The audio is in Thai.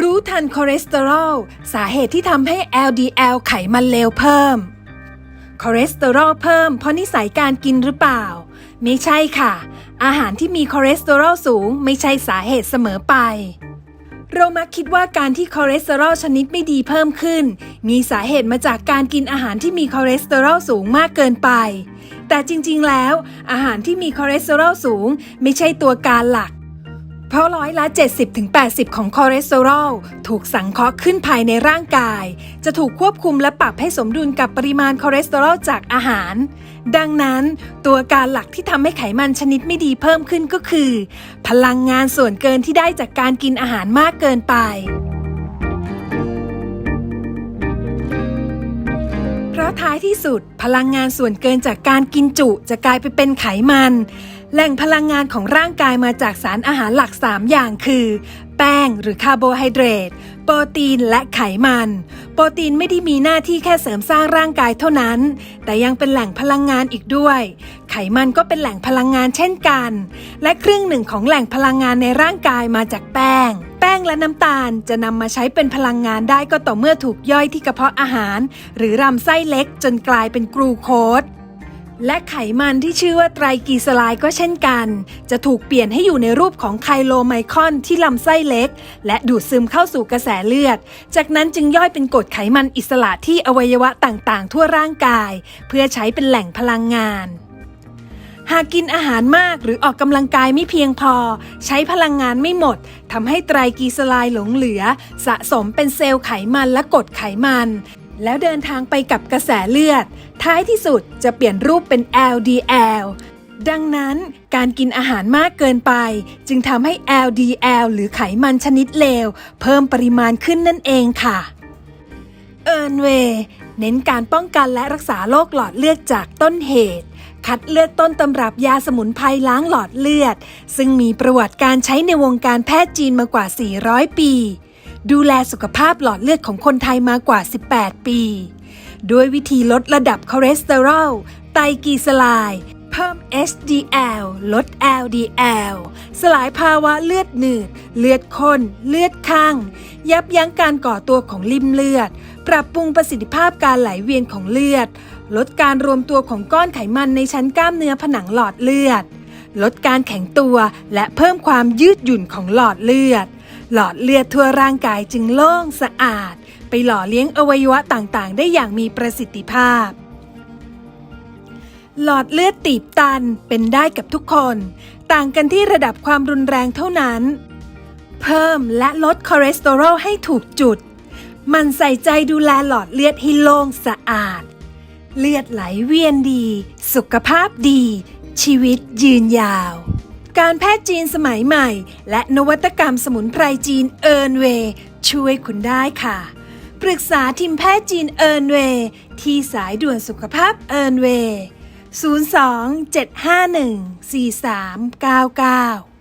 รู้ทันคอเลสเตอรอลสาเหตุที่ทำให้ LDL ไขมันเลวเพิ่ม คอเลสเตอรอลเพิ่มเพราะนิสัยการกินหรือเปล่า ไม่ใช่ค่ะ อาหารที่มีคอเลสเตอรอลสูงไม่ใช่สาเหตุเสมอไป เรามักคิดว่าการที่คอเลสเตอรอลชนิดไม่ดีเพิ่มขึ้น มีสาเหตุมาจากการกินอาหารที่มีคอเลสเตอรอลสูงมากเกินไป แต่จริงๆแล้ว อาหารที่มีคอเลสเตอรอลสูง ไม่ใช่ตัวการหลัก เพราะร้อยละ 70-80 ของคอเลสเตอรอลถูกสังเคราะห์ขึ้นภายในร่างกาย จะถูกควบคุมและปรับให้สมดุลกับปริมาณคอเลสเตอรอลจากอาหาร ดังนั้น ตัวการหลักที่ทำให้ไขมันชนิดไม่ดีเพิ่มขึ้นก็คือ พลังงานส่วนเกินที่ได้จากการกินอาหารมากเกินไป ราะท้ายที่สุด พลังงานส่วนเกินจากการกินจุจะกลายไปเป็นไขมัน แหล่งพลังงานของร่างกายมาจากสารอาหารหลัก 3 อย่างคือ แป้งหรือคาร์โบไฮเดรตโปรตีนและไขมัน โปรตีนไม่ได้มีหน้าที่แค่เสริมสร้างร่างกายเท่านั้น แต่ยังเป็นแหล่งพลังงานอีกด้วย ไขมันก็เป็นแหล่งพลังงานเช่นกัน และครึ่งหนึ่งของแหล่งพลังงานในร่างกายมาจากแป้ง งและน้ำตาลจะนำมาใช้เป็นพลังงานได้ก็ต่อเมื่อถูกย่อยที่กระเพาะอาหาร หรือลำไส้เล็กจนกลายเป็นกรูโคสและไขมันที่ชื่อว่าไตรกลีเซอไรด์ก็เช่นกัน จะถูกเปลี่ยนให้อยู่ในรูปของไคโลไมคอนที่ลำไส้เล็ก และดูดซึมเข้าสู่กระแสเลือด จากนั้นจึงย่อยเป็นกรดไขมันอิสระที่อวัยวะต่างๆ ทั่วร่างกาย เพื่อใช้เป็นแหล่งพลังงาน หากกินอาหารมากหรือออกกำลังกายไม่เพียงพอ ใช้พลังงานไม่หมดทำให้ไตรกลีเซอไรด์หลงเหลือ สะสมเป็นเซลล์ไขมันและกรดไขมัน แล้วเดินทางไปกับกระแสเลือด ท้ายที่สุดจะเปลี่ยนรูปเป็น LDL ดังนั้นการกินอาหารมากเกินไป จึงทำให้ LDL หรือไขมันชนิดเลว เพิ่มปริมาณขึ้นนั่นเองค่ะเอิร์นเวย์เน้นการป้องกันและรักษาโรคหลอดเลือดจากต้นเหตุ คัดเลือดต้นตำรับยาสมุนไพรล้างหลอดเลือด ซึ่งมีประวัติการใช้ในวงการแพทย์จีนมากว่า 400 ปี ดูแลสุขภาพหลอดเลือดของคนไทยมากว่า 18 ปี ด้วยวิธีลดระดับคอเลสเตอรอล ไตรกลีเซอไรเพิ่ม HDL ลด LDL สลายภาวะเลือดหนืด เลือดข้น เลือดข้าง ยับยั้งการก่อตัวของลิ่มเลือด ปรับปรุงประสิทธิภาพการไหลเวียนของเลือด ลดการรวมตัวของก้อนไขมันในชั้นกล้ามเนื้อผนังหลอดเลือด ลดการแข็งตัวและเพิ่มความยืดหยุ่นของหลอดเลือด หลอดเลือดทั่วร่างกายจึงโล่งสะอาด ไปหล่อเลี้ยงอวัยวะต่างๆ ได้อย่างมีประสิทธิภาพ หลอดเลือดตีบตันเป็นได้กับทุกคน ต่างกันที่ระดับความรุนแรงเท่านั้น เพิ่มและลดคอเลสเตอรอลให้ถูกจุดมันใส่ใจดูแลหลอดเลือดให้โล่งสะอาด เลือดไหลเวียนดี สุขภาพดี ชีวิตยืนยาว การแพทย์จีนสมัยใหม่ และนวัตกรรมสมุนไพรจีนเอิร์นเวช่วยคุณได้ค่ะ ปรึกษาทีมแพทย์จีนเอิร์นเวที่สายด่วนสุขภาพเอิร์นเวย์02 751 4399